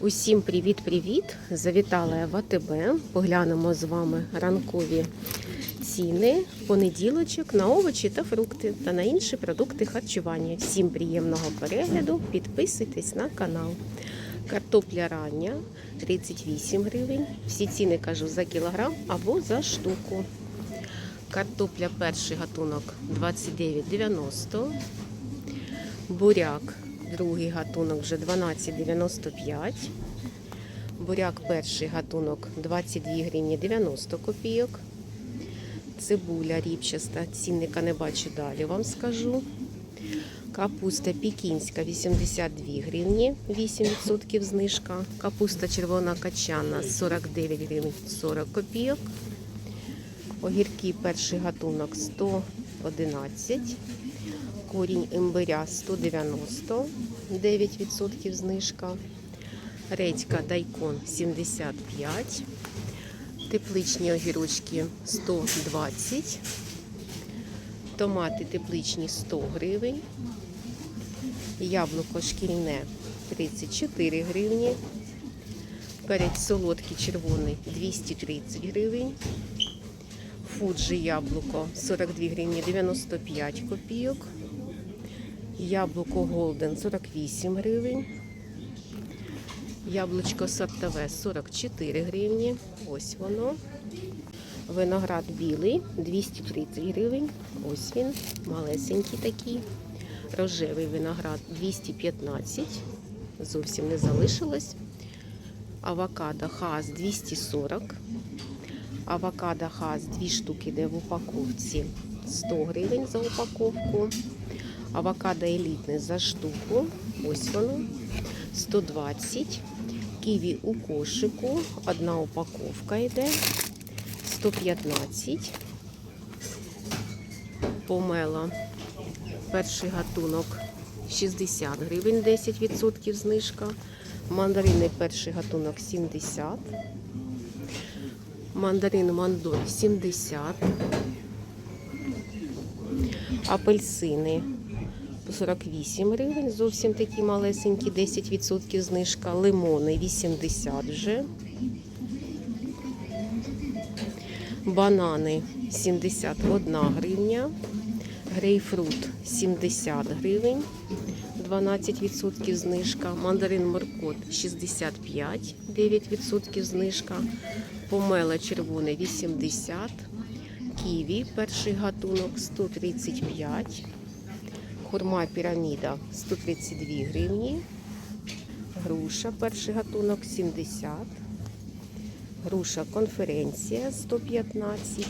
Усім привіт-привіт! Завітала я в АТБ. Поглянемо з вами ранкові ціни понеділочок на овочі та фрукти та на інші продукти харчування. Всім приємного перегляду! Підписуйтесь на канал. Картопля рання 38 гривень. Всі ціни кажу за кілограм або за штуку. Картопля перший гатунок 29,90. Буряк другий гатунок вже 12,95. Буряк перший гатунок 22 гривні 90 копійок. Цибуля ріпчаста, цінника не бачу далі, вам скажу. Капуста пікінська 82 гривні, 8% знижка. Капуста червона качана 49 гривень 40 копійок. Огірки перший гатунок 111. Корінь імбиря 190, 9% знижка. Редька дайкон 75. Тепличні огірочки 120. Томати тепличні 100 гривень. Яблуко шкільне 34 гривні. Перець солодкий червоний 230 гривень. Фуджі яблуко 42 гривні 95 копійок. Яблуко Голден 48 гривень. Яблучко сортове 44 гривні. Ось воно. Виноград білий 230 гривень. Ось він, малесенький такий. Рожевий виноград 215. Зовсім не залишилось. Авокадо хас 240. Авокадо хас 2 штуки йде в упаковці 100 гривень за упаковку. Авокадо елітне за штуку. Ось воно 120. Ківі у кошику. Одна упаковка йде 115. Помела. Перший гатунок 60 гривень, 10% знижка. Мандарини перший гатунок 70. Мандарин мандоль 70. Апельсини по 48 гривень, зовсім такі малесенькі, 10% знижка. Лимони 80 вже. Банани 71 гривня. Грейпфрут 70 гривень. 12% знижка. Мандарин моркот 65, 9% знижка. Помела червоне 80. Ківі перший гатунок 135. Хурма піраміда 132 гривні. Груша перший гатунок 70. Груша конференція 115.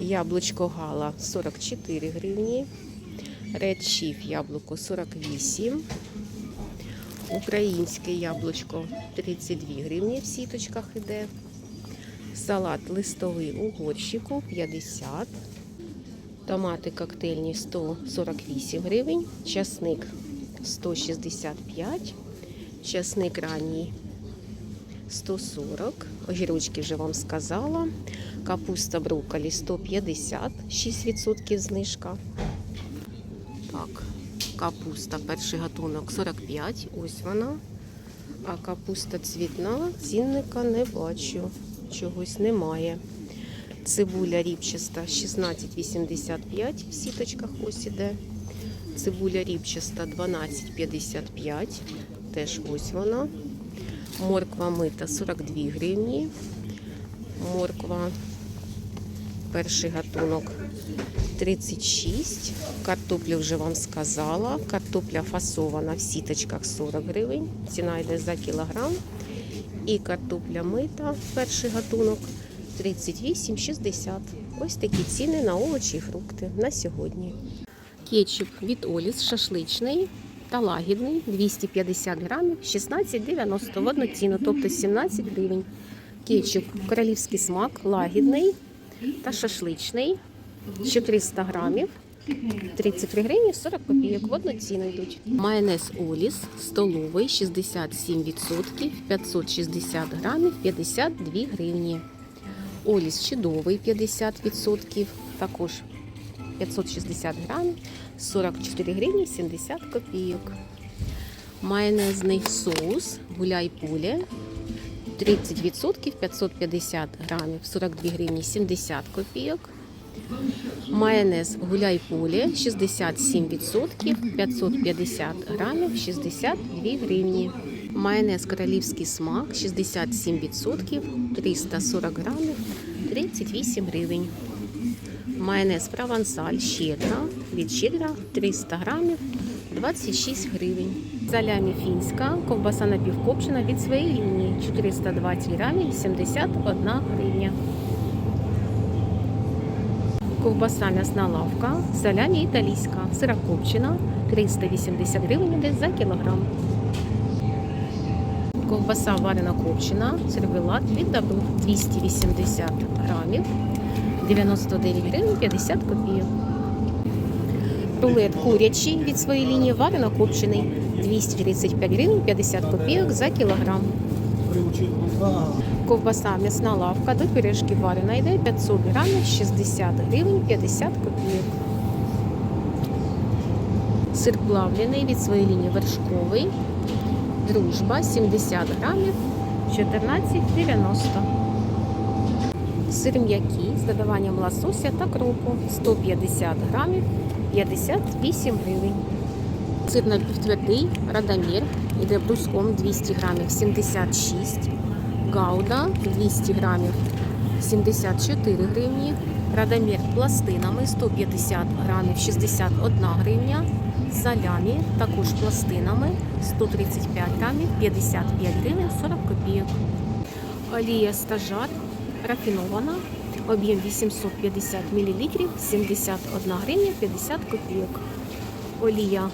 Яблучко гала 44 гривні. Chief яблуко 48. Українське яблучко 32 гривні в сіточках іде. Салат листовий у горщику 50. Томати коктейльні 148 гривень. Часник 165. Часник ранній 140. Огірочки вже вам сказала. Капуста брокколі 150, 6% знижка. Так, капуста, перший гатунок 45, ось вона. А капуста цвітна, цінника не бачу. Чогось немає. Цибуля ріпчаста 16,85 в сіточках ось іде. Цибуля ріпчаста 12,55. Теж ось вона. Морква мита 42 гривні. Морква перший гатунок 36. Картоплю вже вам сказала. Картопля фасована в сіточках 40 гривень. Ціна йде за кілограм. І картопля мита, перший гатунок 38,60. Ось такі ціни на овочі і фрукти на сьогодні. Кетчуп від Оліс шашличний та лагідний 250 грамів 16,90 в одну ціну, тобто 17 гривень. Кетчуп королівський смак лагідний та шашличний 400 грамів. 33 гривні 40 копійок в одну ціну йдуть. Майонез Оліс столовий 67%, 560 грамів 52 гривні. Оліс чудовий 50%, також 560 грамів 44 гривні 70 копійок. Майонезний соус гуляй пулі 30% 550 грамів 42 гривні 70 копійок. Майонез гуляй полі 67%, 550 грамів 62 гривні. Майонез королівський смак 67%, 340 грамів 38 гривень. Майонез провансаль щедра від щедра 300 грамів 26 гривень. Салямі фінська, ковбаса напівкопчена від своєї лінії 420 грамів 71 гривня. Ковбаса м'ясна лавка, салямі італійська, сирокопчена 380 гривень за кілограм. Ковбаса варена копчена, сервелат від добру 280 грамів, 99 гривень 50 копійок. Рулет курячий від своєї лінії варено копчений 235 гривень 50 копійок за кілограм. Ковбаса м'ясна лавка до пиріжки варена йде 500 грамів 60 гривень 50 копійок. Сир плавлений від своєї лінії вершковий. Дружба 70 грамів 14,90. Сир м'який з додаванням лосося та кропу 150 грамів 58 гривень. Сир напівтвердий Радомір іде бруском 200 грамів 76 Гауда 200 грамів 74 гривні. Радомір пластинами 150 грамів 61 гривня. Салямі також пластинами 135 грамів 55 гривень 40 копійок. Олія стажар рафінована. Об'єм 850 мл 71 гривня 50 копійок. Олія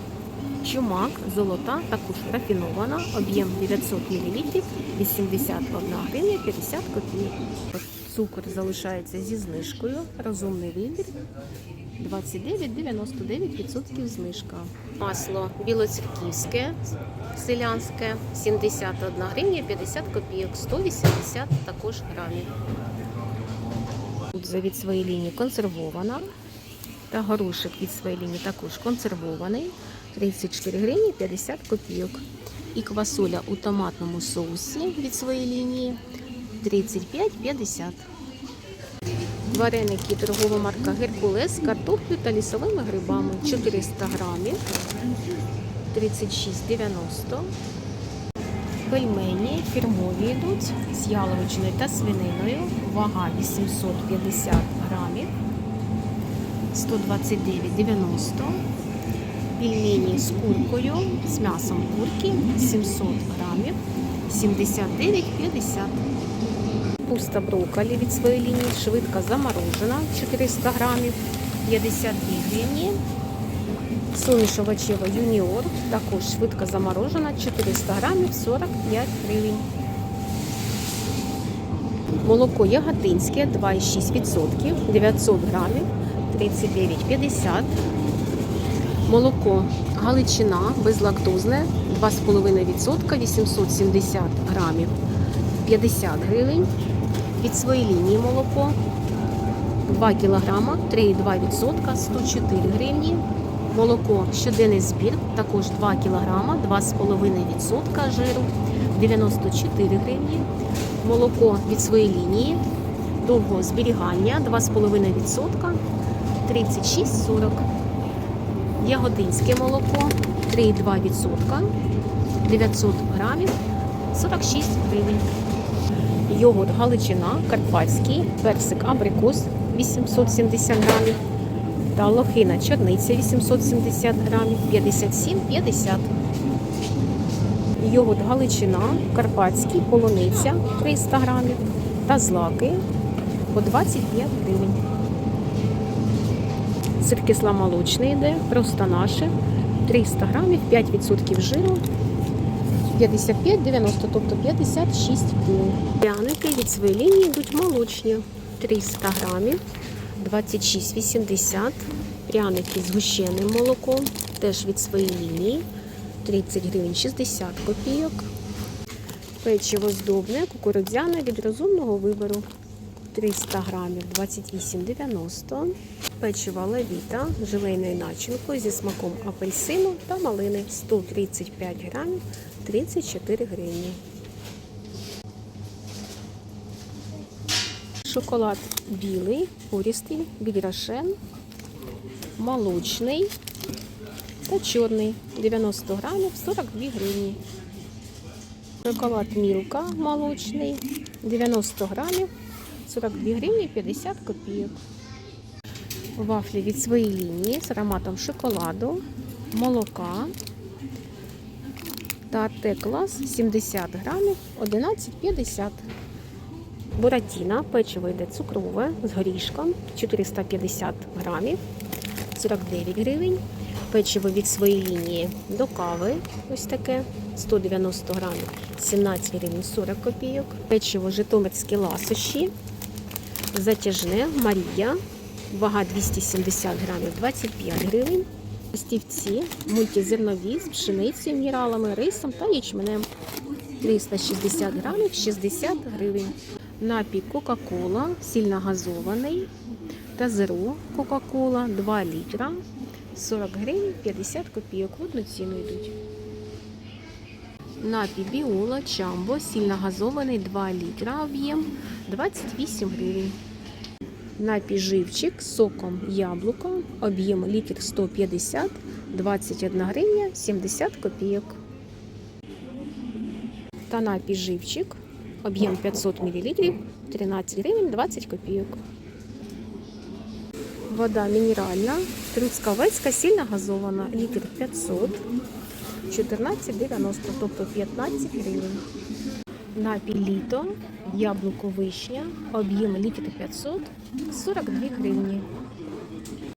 чумак золота також рафінована. Об'єм 900 мл 81 гривня 50 копійок. Цукор залишається зі знижкою. Розумний вибір. 29,99% знижка. Масло білоцерківське, селянське 71 гривня 50 копійок, 180 також грамів. Кудза від своєї лінії консервована. Та горошок від своєї лінії також консервований. 34 гривні 50 копійок. І квасоля у томатному соусі від своєї лінії 35,50. Вареники торгова марка Геркулес з картоплею та лісовими грибами 400 грамів 36,90. Пельмені фірмові йдуть з яловичиною та свининою. Вага 850 грамів 129,90. Пельмені з куркою, з м'ясом курки 700 грамів 79,50. Пуста брокколі від своєї лінії, швидко заморожена 400 грамів 52 гривні. Суміш овочева юніор, також швидко заморожена 400 грамів 45 гривень. Молоко яготинське 2,6%, 900 грамів 39,50. Молоко Галичина безлактозне 2,5%, 870 грамів 50 гривень. Від своєї лінії молоко 2 кг, 3,2%, 104 гривні. Молоко щоденний збір, також 2 кг, 2,5% жиру, 94 гривні. Молоко від своєї лінії, довгого зберігання, 2,5%, 36,40. Ягодинське молоко 3,2%, 900 грамів, 46 гривень. Йогурт Галичина, Карпатський, персик абрикос 870 грамів та лохина чорниця 870 грамів 57,50. Йогурт Галичина, Карпатський, полуниця 300 грамів та злаки по 25 гривень. Сир кисломолочний йде, просто наше 300 грамів, 5% жиру 55,90, тобто 56 гривень. Пряники від своєї лінії йдуть молочні. 300 грамів, 26,80. Пряники з гущеним молоком, теж від своєї лінії. 30 гривень 60 копійок. Печиво здобне, кукурудзяне від розумного вибору. 300 грамів 28,90. Печиво левіта з желейною начинкою зі смаком апельсину та малини 135 грамів 34 гривні. Шоколад білий, пористий, біграшен, молочний та чорний 90 грамів 42 гривні. Шоколад Мілка молочний 90 грамів 42 гривні 50 копійок. Вафлі від своєї лінії з ароматом шоколаду, молока та Т-клас 70 грамів 11,50. Буратіна, печиво йде цукрове з горішком 450 грамів 49 гривень. Печиво від своєї лінії до кави, ось таке 190 грамів 17 гривень 40 копійок. Печиво житомирські ласощі, затяжне Марія, вага 270 грамів 25 гривень. Стівці мультизернові з пшеницею, мінералами, рисом та ячменем 360 грамів 60 гривень. Напій Кока-Кола, сильно газований та зеро Кока-Кола 2 літра 40 гривень 50 копійок. В одну ціну йдуть. Напій Біола Чамбо, сильно газований 2 літра об'єм 28 гривень. Напій Живчик з соком яблука, об'єм літр 150, 21 гривня 70 копійок. Та напій Живчик, об'єм 500 мл, 13 гривень 20 копійок. Вода мінеральна, трускавецька, сильно газована, літр 500, 14,90, тобто 15 гривень. Напій літо, яблуко вишня, об'єм літр 500, 42 гривні.